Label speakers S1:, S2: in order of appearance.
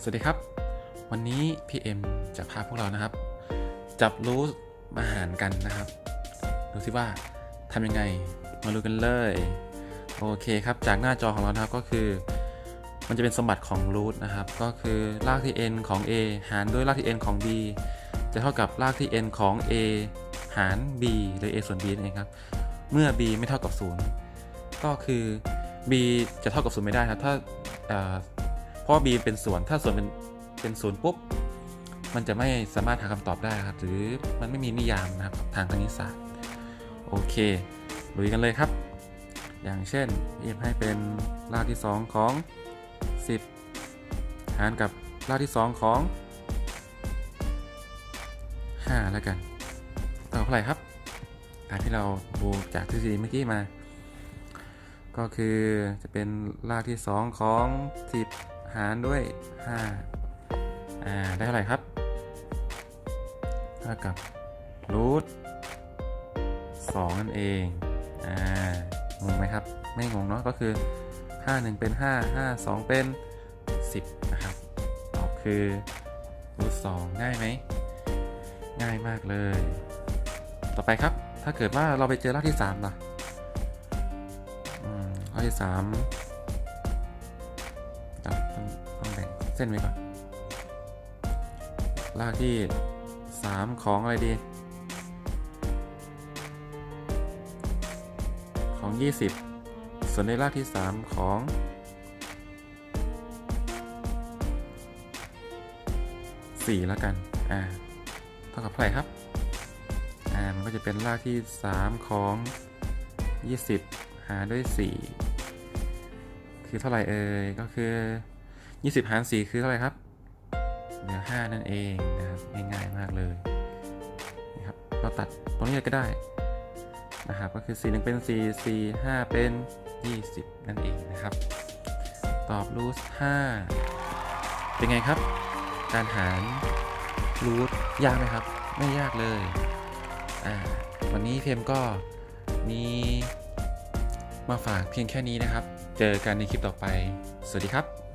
S1: สวัสดีครับ วันนี้พี่เอ็มจะพาพวกเรานะครับ จับรูทมาหารกันนะครับดูสิว่าทำยังไงมาดูกันเลย โอเคครับ จากหน้าจอของเรานะครับก็คือ มันจะเป็นสมบัติของรูทนะครับ ก็คือรากที่ n ของ a หารด้วยรากที่ n ของ b จะเท่ากับรากที่ n ของ a หาร b หรือ a ส่วน b นั่นเองครับ เมื่อ b ไม่เท่ากับ 0 ก็คือ b จะเท่ากับ 0 ไม่ได้ครับ ถ้า เอ่อเพราะ b เป็นส่วนถ้าส่วนเป็นเป็นศูนย์ปุ๊บมันจะไม่สามารถหาคำตอบได้ครับ หรือมันไม่มีนิยามนะครับทางคณิตศาสตร์โอเคลุยกันเลยครับ อย่างเช่นเอ็มให้เป็นรากที่ 2 ของ 10 หารกับรากที่ 2 ของ 5 แล้วกันเท่าไหร่ครับตามที่เราดูจากทฤษฎีเมื่อกี้มา ก็คือจะเป็นรากที่ 2 ของ 10 หารด้วย5อ่าได้เท่าไหร่ครับเท่ากับรูท2นั่นเองอ่างงไหมครับ ไม่งงเนาะก็คือ 5 1 เป็น 5 5 2 เป็น 10 นะครับตอบคือรูท2ง่ายไหม ง่ายมากเลย ต่อไปครับ ถ้าเกิดว่าเราไปเจอรากที่3ล่ะ อืมรากที่ 3 ต้องต้องแบ่งเส้นไว้ก่อนรากที่ 3 ของอะไรดี ของ 20 ส่วนในรากที่ 3 ของ 4 แล้วกัน อ่า เท่ากับเท่าไหร่ครับ อ่า มันก็จะเป็นรากที่ 3 ของ 20 หารด้วย 4 คือเท่าไหร่เอ่ย ก็คือ 20หาร4คือเท่าไหร่ครับเหลือ5นั่นเองนะครับง่ายๆมากเลยนะครับเราตัดตรงนี้ก็ได้นะครับก็คือ 4 1 เป็น 4 4 5 เป็น 20 นั่นเองนะครับ ตอบรูท5เป็นไงครับ การหารรูทยากไหมครับ ไม่ยากเลยอ่าวันนี้เพมก็มีมาฝากเพียงแค่นี้นะครับ เจอกันในคลิปต่อไป สวัสดีครับ